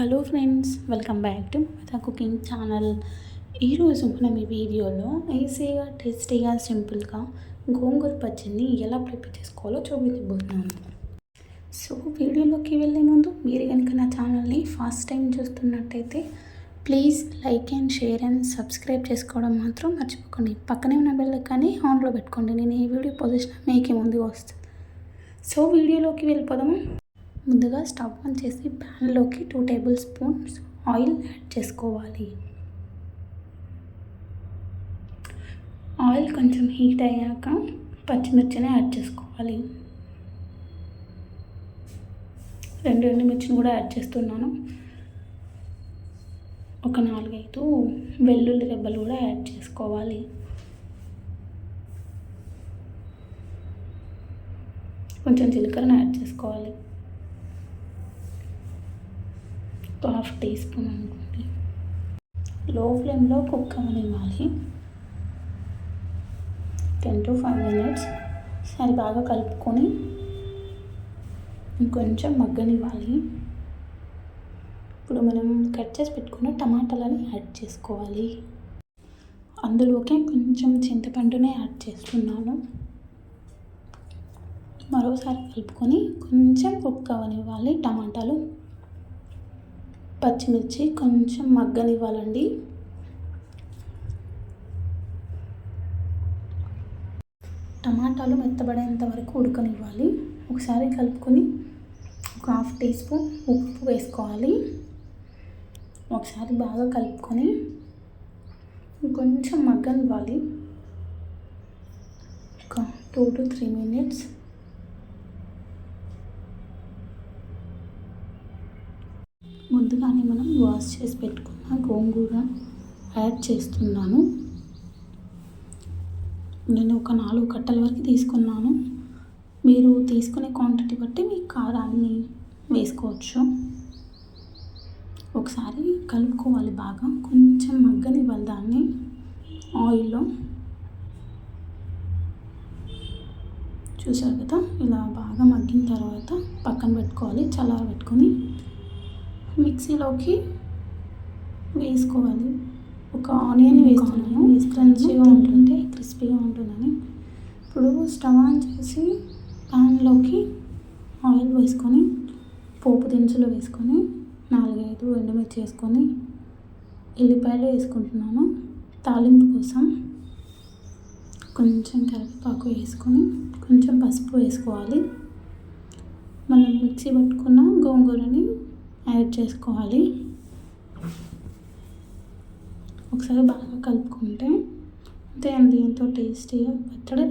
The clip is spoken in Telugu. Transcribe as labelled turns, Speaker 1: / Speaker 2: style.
Speaker 1: Hello friends welcome back to the cooking channel. ఈరోజు మనం ఈ వీడియోలో ఈజీగా టేస్టీగా సింపుల్గా గోంగూర పచ్చడిని ఎలా ప్రిపేర్ చేసుకోవాలో చూపించబోతున్నాను. సో వీడియోలోకి వెళ్ళే ముందు మీరు కనుక నా ఛానల్ని ఫస్ట్ టైం చూస్తున్నట్టయితే please like and share and subscribe చేసుకోవడం మాత్రం మర్చిపోకండి. పక్కనే ఉన్న బెల్ కానీ ఆన్లో పెట్టుకోండి నేను ఈ వీడియో పొజిషన్ మీకే ముందు వస్తుంది సో వీడియోలోకి వెళ్ళిపోదాము? ముందుగా స్టవ్ ఆన్ చేసి ప్యాన్లోకి two tablespoons oil add చేసుకోవాలి. ఆయిల్ కొంచెం హీట్ అయ్యాక పచ్చిమిర్చిని యాడ్ చేసుకోవాలి. రెండు ఎండుమిర్చిని కూడా యాడ్ చేస్తున్నాను. ఒక నాలుగైదు వెల్లుల్లి రెబ్బలు కూడా యాడ్ చేసుకోవాలి. కొంచెం జీలకర్రను యాడ్ చేసుకోవాలి. ఒక హాఫ్ టీ స్పూన్ అనుకోండి. లో ఫ్లేమ్లో కుక్ అవ్వనివ్వాలి టెన్ టు ఫైవ్ మినిట్స్. సరి బాగా కలుపుకొని ఇంకొంచెం మగ్గనివ్వాలి. ఇప్పుడు మనం కట్ చేసి పెట్టుకున్న టమాటాలని యాడ్ చేసుకోవాలి. అందులోకి కొంచెం చింతపండునే యాడ్ చేస్తున్నాను. మరోసారి కలుపుకొని కొంచెం కుక్ అవ్వనివ్వాలి టమాటాలు. పచ్చిమిర్చి కొంచెం మగ్గనివ్వాలండి. టమాటాలు మెత్తబడేంత వరకు ఉడకనివ్వాలి. ఒకసారి కలుపుకొని ఒక హాఫ్ టీ స్పూన్ ఉప్పు వేసుకోవాలి. ఒకసారి బాగా కలుపుకొని కొంచెం మగ్గనివ్వాలి. ఒక టూ టు త్రీ మినిట్స్ ముందుగానే మనం వాష్ చేసి పెట్టుకున్న గోంగూర యాడ్ చేస్తున్నాను. నేను ఒక నాలుగు కట్టల వరకు తీసుకున్నాను. మీరు తీసుకునే క్వాంటిటీ బట్టి మీ కారాన్ని వేసుకోవచ్చు. ఒకసారి కలుపుకోవాలి బాగా. కొంచెం మగ్గనివ్వాలి దాన్ని. ఆయిల్లో చూసారు కదా? ఇలా బాగా మగ్గిన తర్వాత పక్కన పెట్టుకోవాలి చల్లార పెట్టుకొని మిక్సీలోకి వేసుకోవాలి. ఒక ఆనియన్ వేస్తున్నాను క్రంచీగా ఉంటుంటే క్రిస్పీగా ఉంటుందని. ఇప్పుడు స్టవ్ ఆన్ చేసి ప్యాన్లోకి ఆయిల్ వేసుకొని పోపు దినుసులు వేసుకొని నాలుగైదు ఎండుమిర్చి వేసుకొని ఎల్లిపాయలు వేసుకుంటున్నాను. తాలింపు కోసం కొంచెం కరివేపాకు వేసుకొని కొంచెం పసుపు వేసుకోవాలి. మనం మిక్సీ పట్టుకున్న గోంగూరని యాడ్ చేసుకోవాలి. ఒకసారి బాగా కలుపుకుంటే అంతే అండి ఎంతో టేస్టీగా పచ్చడి